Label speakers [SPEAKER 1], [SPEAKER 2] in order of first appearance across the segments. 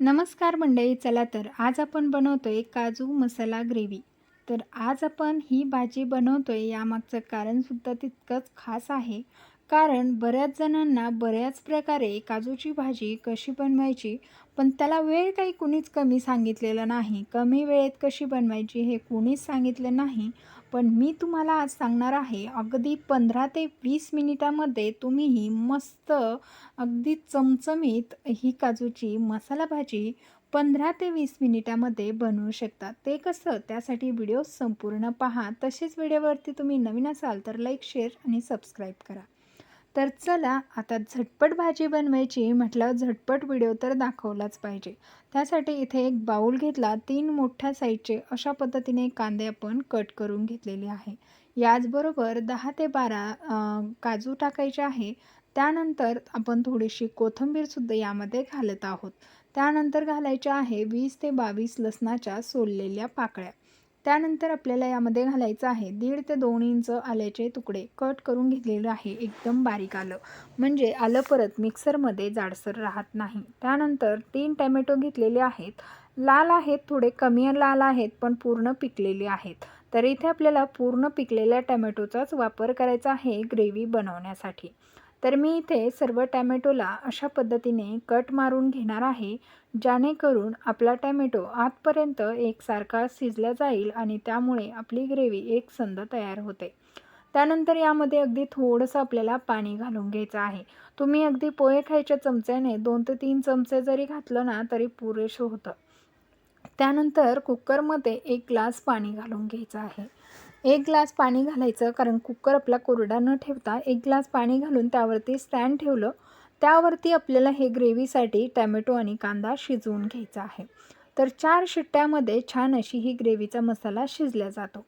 [SPEAKER 1] नमस्कार मंडळी चला तर आज आपण बनवतो आहे काजू मसाला ग्रेव्ही. तर आज आपण ही भाजी बनवतो आहे यामागचं कारणसुद्धा तितकंच खास आहे. कारण बऱ्याच जणांना बऱ्याच प्रकारे काजूची भाजी कशी बनवायची पण त्याला वेळ काही कुणीच कमी सांगितलेलं नाही. कमी वेळेत कशी बनवायची हे कुणीच सांगितलं नाही. पण मी तुम्हाला आज सांगणार आहे अगदी पंधरा ते वीस मिनिटामध्ये तुम्ही ही मस्त अगदी चमचमीत ही काजूची मसाला भाजी पंधरा ते वीस मिनिटामध्ये बनवू शकता. ते कसं? त्यासाठी व्हिडिओ संपूर्ण पहा. तसेच व्हिडिओवरती तुम्ही नवीन असाल तर लाईक शेअर आणि सबस्क्राईब करा. तर चला आता झटपट भाजी बनवायची म्हटलं झटपट व्हिडिओ तर दाखवलाच पाहिजे. त्यासाठी इथे एक बाऊल घेतला तीन मोठ्या साईजचे अशा पद्धतीने कांदे आपण कट करून घेतलेले आहे. याचबरोबर दहा ते बारा काजू टाकायचे आहे. त्यानंतर आपण थोडीशी कोथिंबीरसुद्धा यामध्ये घालत आहोत. त्यानंतर घालायच्या आहे वीस ते बावीस लसणाच्या सोललेल्या पाकळ्या. त्यानंतर आपल्याला यामध्ये घालायचं आहे दीड ते दोन इंच आल्याचे तुकडे. कट करून घेतलेलं आहे. एकदम बारीक आलं. म्हणजे आलं परत मिक्सरमध्ये जाडसर राहत नाही. त्यानंतर तीन टॅमॅटो घेतलेले आहेत. लाल आहेत थोडे कमी लाल आहेत पण पूर्ण पिकलेले आहेत. तर इथे आपल्याला पूर्ण पिकलेल्या टॅमॅटोचाच वापर करायचा आहे ग्रेव्ही बनवण्यासाठी. तर मी इथे सर्व टॅमॅटोला अशा पद्धतीने कट मारून घेणार आहे जेणेकरून आपला टॅमॅटो आतपर्यंत एकसारखा शिजला जाईल आणि त्यामुळे आपली ग्रेव्ही एक संद तयार होते. त्यानंतर यामध्ये अगदी थोडंसं आपल्याला पाणी घालून घ्यायचं आहे. तुम्ही अगदी पोहे खायच्या चमच्याने दोन ते तीन चमचे जरी घातलं ना तरी पुरेसं होतं. त्यानंतर कुकरमध्ये एक ग्लास पाणी घालून घ्यायचं आहे. एक ग्लास पाणी घालायचं कारण कुकर आपला कोरडा न ठेवता एक ग्लास पाणी घालून त्यावरती स्टँड ठेवलं. त्यावरती आपल्याला हे ग्रेव्हीसाठी टॅमॅटो आणि कांदा शिजवून घ्यायचा आहे. तर चार शिट्ट्यामध्ये छान अशी ही ग्रेव्हीचा मसाला शिजला जातो.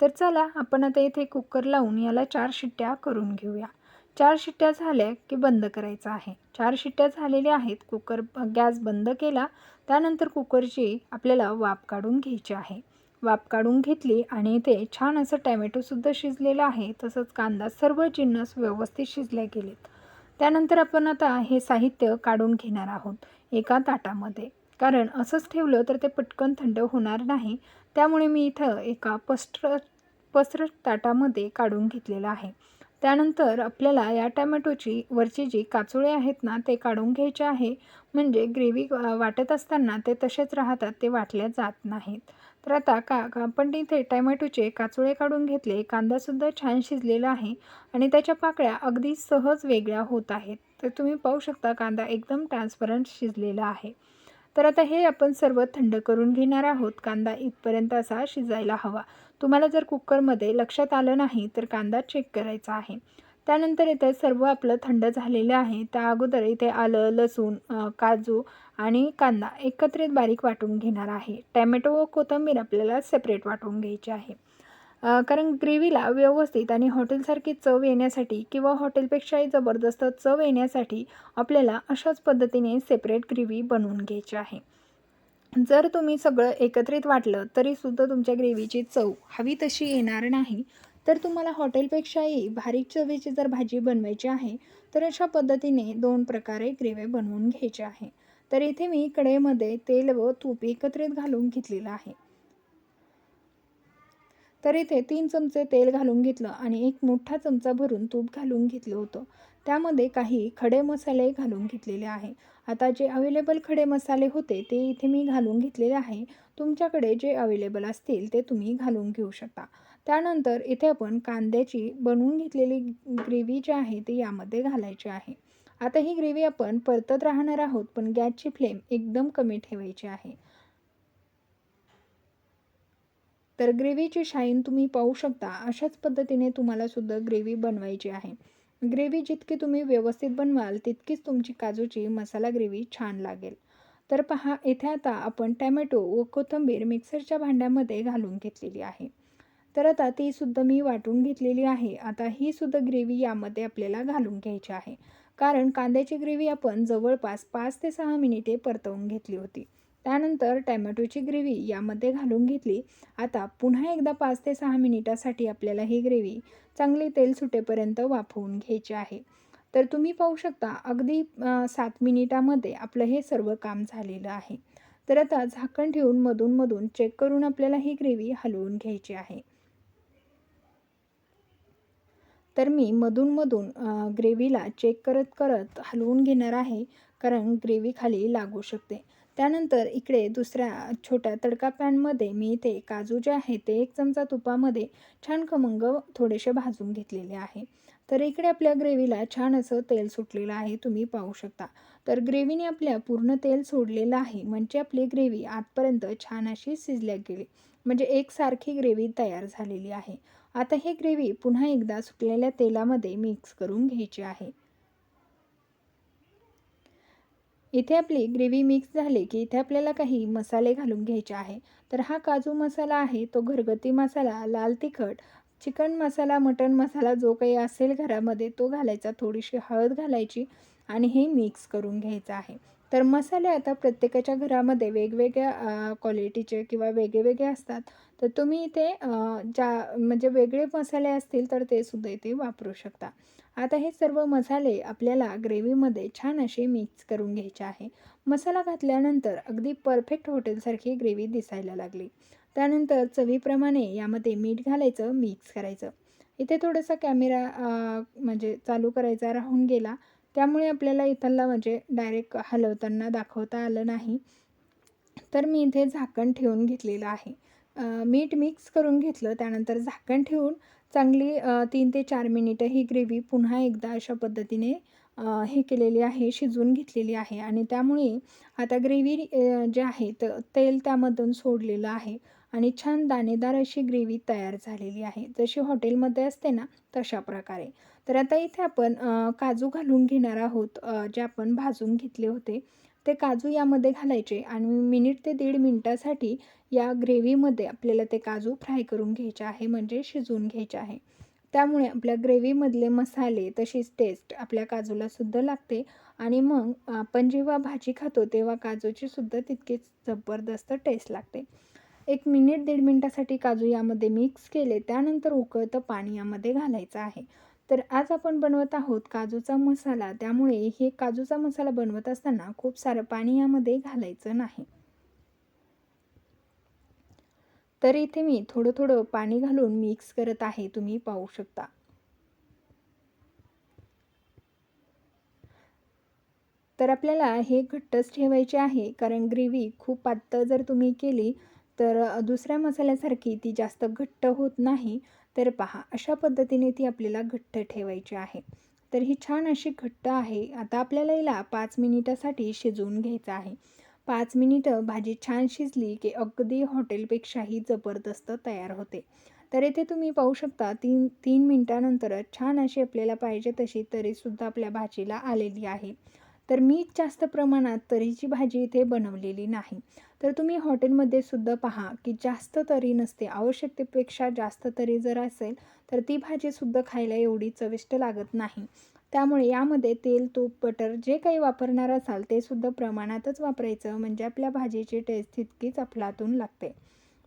[SPEAKER 1] तर चला आपण आता इथे कुकर लावून याला चार शिट्ट्या करून घेऊया. चार शिट्ट्या झाल्या की बंद करायचं आहे. चार शिट्ट्या झालेल्या आहेत. कुकर गॅस बंद केला. त्यानंतर कुकरची आपल्याला वाफ काढून घ्यायची आहे. वाफ काढून घेतली आणि इथे छान असं टॅमॅटोसुद्धा शिजलेलं आहे तसंच कांदा सर्व जिन्नस व्यवस्थित शिजले गेलेत. त्यानंतर आपण आता हे साहित्य काढून घेणार आहोत एका ताटामध्ये. कारण असंच ठेवलं तर ते पटकन थंड होणार नाही त्यामुळे मी इथं एका पस्त्र पसरट ताटामध्ये काढून घेतलेलं आहे. त्यानंतर आपल्याला या टॅमॅटोची वरची जी काचोळे आहेत ना ते काढून घ्यायचे आहे. म्हणजे ग्रेव्ही वाटत असताना ते तसेच राहतात ते वाटल्या जात नाहीत. तर आता का? आपण इथे टॅमॅटोचे काचोळे काढून घेतले कांदासुद्धा छान शिजलेला आहे आणि त्याच्या पाकळ्या अगदी सहज वेगळ्या होत आहेत. तर तुम्ही पाहू शकता कांदा एकदम ट्रान्सपरंट शिजलेला आहे. तर आता हे आपण सर्व थंड करून घेणार आहोत. कांदा इथपर्यंत असा शिजायला हवा. तुम्हाला जर कुकरमध्ये लक्षात आलं नाही तर कांदा चेक करायचा आहे. त्यानंतर इथे सर्व आपलं थंड झालेलं आहे. त्या अगोदर इथे आलं लसूण काजू आणि कांदा एकत्रित बारीक वाटून घेणार आहे. टॅमॅटो व कोथिंबीर आपल्याला सेपरेट वाटून घ्यायची आहे. कारण ग्रेव्हीला व्यवस्थित आणि हॉटेलसारखी चव येण्यासाठी किंवा हॉटेलपेक्षाही जबरदस्त चव येण्यासाठी आपल्याला अशाच पद्धतीने सेपरेट ग्रेव्ही बनवून घ्यायची आहे. जर तुम्ही सगळं एकत्रित वाटलं तरीसुद्धा तुमच्या ग्रेव्हीची चव हवी तशी येणार नाही. तर तुम्हाला हॉटेलपेक्षाही भारीक चवीची जर भाजी बनवायची आहे तर अशा पद्धतीने दोन प्रकारे ग्रेव्ही बनवून घ्यायचे आहे. तर इथे मी कढईमध्ये तेल व तूप एकत्रित घालून घेतलेलं आहे. तर इथे तीन चमचे तेल घालून घेतलं आणि एक मोठा चमचा भरून तूप घालून घेतलं होतं. त्यामध्ये काही खडे मसाले घालून घेतलेले आहे. आता जे अवेलेबल खडे मसाले होते ते इथे मी घालून घेतलेले आहे. तुमच्याकडे जे अवेलेबल असतील ते तुम्ही घालून घेऊ शकता. त्यानंतर इथे आपण कांद्याची बनवून घेतलेली ग्रेव्ही जी आहे ती यामध्ये घालायची आहे. आता ही ग्रेव्ही आपण परतत राहणार आहोत पण गॅसची फ्लेम एकदम कमी ठेवायची आहे. तर ग्रेव्हीची शाईन तुम्ही पाहू शकता अशाच पद्धतीने तुम्हाला सुद्धा ग्रेव्ही बनवायची आहे. ग्रेव्ही जितकी तुम्ही व्यवस्थित बनवाल तितकीच तुमची काजूची मसाला ग्रेव्ही छान लागेल. तर पहा इथे आता आपण टॅमॅटो व कोथिंबीर मिक्सरच्या भांड्यामध्ये घालून घेतलेली आहे. तर आता तीसुद्धा मी वाटून घेतलेली आहे. आता ही सुद्धा ग्रेव्ही यामध्ये आपल्याला घालून घ्यायची आहे. कारण कांद्याची ग्रेव्ही आपण जवळपास पाच ते सहा मिनिटे परतवून घेतली होती. त्यानंतर टॅमॅटोची ग्रेव्ही यामध्ये घालून घेतली. आता पुन्हा एकदा पाच ते सहा मिनिटासाठी आपल्याला ही ग्रेव्ही चांगली तेल सुटेपर्यंत वाफवून घ्यायची आहे. तर तुम्ही पाहू शकता अगदी सात मिनिटामध्ये आपलं हे सर्व काम झालेलं आहे. तर आता झाकण ठेवून मधून मधून चेक करून आपल्याला ही ग्रेव्ही हलवून घ्यायची आहे. तर मी मधूनमधून ग्रेव्हीला चेक करत करत हलवून घेणार आहे कारण ग्रेव्ही खाली लागू शकते. त्यानंतर इकडे दुसऱ्या छोट्या तडका पॅनमध्ये मी इथे काजू जे आहे ते एक चमचा तुपामध्ये छान खमंग थोडेसे भाजून घेतलेले आहे. तर इकडे आपल्या ग्रेव्हीला छान असं तेल सुटलेलं आहे तुम्ही पाहू शकता. तर ग्रेव्हीने आपल्या पूर्ण तेल सोडलेलं आहे म्हणजे आपली ग्रेव्ही आतपर्यंत छान अशी शिजल्या गेली. म्हणजे एकसारखी ग्रेव्ही तयार झालेली आहे. आता हे ग्रेव्ही पुन्हा एकदा सुकलेल्या तेलामध्ये मिक्स करून घ्यायची आहे. इथे आपली ग्रेव्ही मिक्स झाली की इथे आपल्याला काही मसाले घालून घ्यायचे आहे. तर हा काजू मसाला आहे तो घरगुती मसाला लाल तिखट चिकन मसाला मटण मसाला जो काही असेल घरामध्ये तो घालायचा थोडीशी हळद घालायची आणि हे मिक्स करून घ्यायचं आहे. तर मसाले आता प्रत्येकाच्या घरामध्ये वेगवेगळ्या क्वालिटीचे किंवा वेगळेवेगळे असतात. तर तुम्ही इथे ज्या म्हणजे वेगळे मसाले असतील तर ते सुद्धा इथे वापरू शकता. आता हे सर्व मसाले आपल्याला ग्रेव्हीमध्ये छान असे मिक्स करून घ्यायचे आहे. मसाला घातल्यानंतर अगदी परफेक्ट हॉटेलसारखी ग्रेव्ही दिसायला लागली. त्यानंतर चवीप्रमाणे यामध्ये मीठ घालायचं मिक्स करायचं. इथे थोडंसं कॅमेरा म्हणजे चालू करायचा राहून गेला. त्यामुळे आपल्याला इथला म्हणजे डायरेक्ट हलवताना दाखवता आलं नाही. तर मी इथे झाकण ठेवून घेतलेलं आहे. मीठ मिक्स करून घेतलं. त्यानंतर झाकण ठेवून चांगली तीन ते चार मिनिटं ही ग्रेव्ही पुन्हा एकदा अशा पद्धतीने हे केलेली आहे शिजवून घेतलेली आहे. आणि त्यामुळे आता ग्रेव्ही जे आहे तर तेल त्यामधून सोडलेलं आहे. आणि छान दाणेदार अशी ग्रेव्ही तयार झालेली आहे. जशी हॉटेलमध्ये असते ना तशा प्रकारे. तर आता इथे आपण काजू घालून घेणार आहोत जे आपण भाजून घेतले होते. ते काजू यामध्ये घालायचे आणि मिनिट ते दीड मिनटासाठी या ग्रेव्हीमध्ये आपल्याला ते काजू फ्राय करून घ्यायचे आहे म्हणजे शिजवून घ्यायचे आहे. त्यामुळे आपल्या ग्रेव्हीमधले मसाले तशीच टेस्ट आपल्या काजूलासुद्धा लागते आणि मग आपण जेव्हा भाजी खातो तेव्हा काजूची सुद्धा तितकीच जबरदस्त टेस्ट लागते. एक मिनिट दीड मिनटासाठी काजू यामध्ये मिक्स केले त्यानंतर उकळतं पाणी यामध्ये घालायचं आहे. तर आज आपण बनवत आहोत काजूचा मसाला. त्यामुळे हे काजूचा मसाला बनवत असताना खूप सारं पाणी यामध्ये घालायचं नाही. तर इथे मी थोडं थोडं पाणी घालून मिक्स करत आहे तुम्ही पाहू शकता. तर आपल्याला हे घट्टच ठेवायचे आहे कारण ग्रेव्ही खूप पातळ जर तुम्ही केली तर दुसऱ्या मसाल्यासारखी ती जास्त घट्ट होत नाही. तर पहा अशा पद्धतीने ती आपल्याला घट्ट ठेवायची आहे. तर ही छान अशी घट्ट आहे. आता आपल्याला हिला पाच मिनिटासाठी शिजवून घ्यायचं आहे. पाच मिनिटं भाजी छान शिजली की अगदी हॉटेलपेक्षाही जबरदस्त तयार होते. तर येथे तुम्ही पाहू शकता तीन तीन मिनटानंतर छान अशी आपल्याला पाहिजे तशी तरीसुद्धा आपल्या भाजीला आलेली आहे. तर मी जास्त प्रमाणात तरीची भाजी इथे बनवलेली नाही. तर तुम्ही हॉटेलमध्ये सुद्धा पहा की जास्त तरी नसते. आवश्यकतेपेक्षा जास्त तरी जर असेल तर ती भाजीसुद्धा खायला एवढी चविष्ट लागत नाही. त्यामुळे यामध्ये तेल तूप बटर जे काही वापरणार असाल ते सुद्धा प्रमाणातच वापरायचं म्हणजे आपल्या भाजीची टेस्ट तितकीच अफलातून लागते.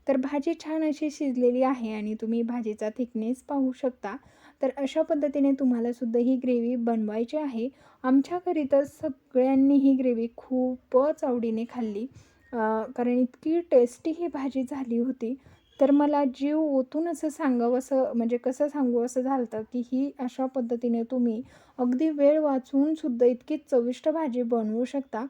[SPEAKER 1] तर भाजी छान अशी शिजलेली आहे आणि तुम्ही भाजीचा थिकनेस पाहू शकता. तर अशा पद्धतीने तुम्हालासुद्धा ही ग्रेव्ही बनवायची आहे. आमच्या घरी तर सगळ्यांनी ही ग्रेव्ही खूपच आवडीने खाल्ली. कारण इतकी टेस्टी ही भाजी झाली होती. तर मला जीव ओतून असं सांगावं असं म्हणजे कसं सांगू असं झालं की ही अशा पद्धतीने तुम्ही अगदी वेळ वाचूनसुद्धा इतकी चविष्ट भाजी बनवू शकता.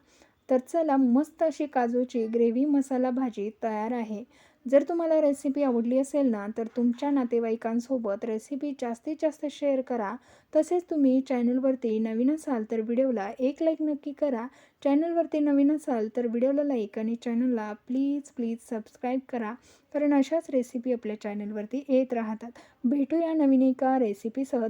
[SPEAKER 1] तर चला मस्त अशी काजूची ग्रेव्ही मसाला भाजी तयार आहे. जर तुम्हाला रेसिपी आवडली असेल ना तर तुमच्या नातेवाईकांसोबत रेसिपी जास्तीत जास्त शेअर करा. तसेच तुम्ही चॅनलवरती नवीन असाल तर व्हिडिओला एक लाईक नक्की करा. चॅनलवरती नवीन असाल तर व्हिडिओला लाईक आणि चॅनलला प्लीज प्लीज सबस्क्राईब करा. कारण अशाच रेसिपी आपल्या चॅनलवरती येत राहतात. भेटूया नवीन एका रेसिपीसह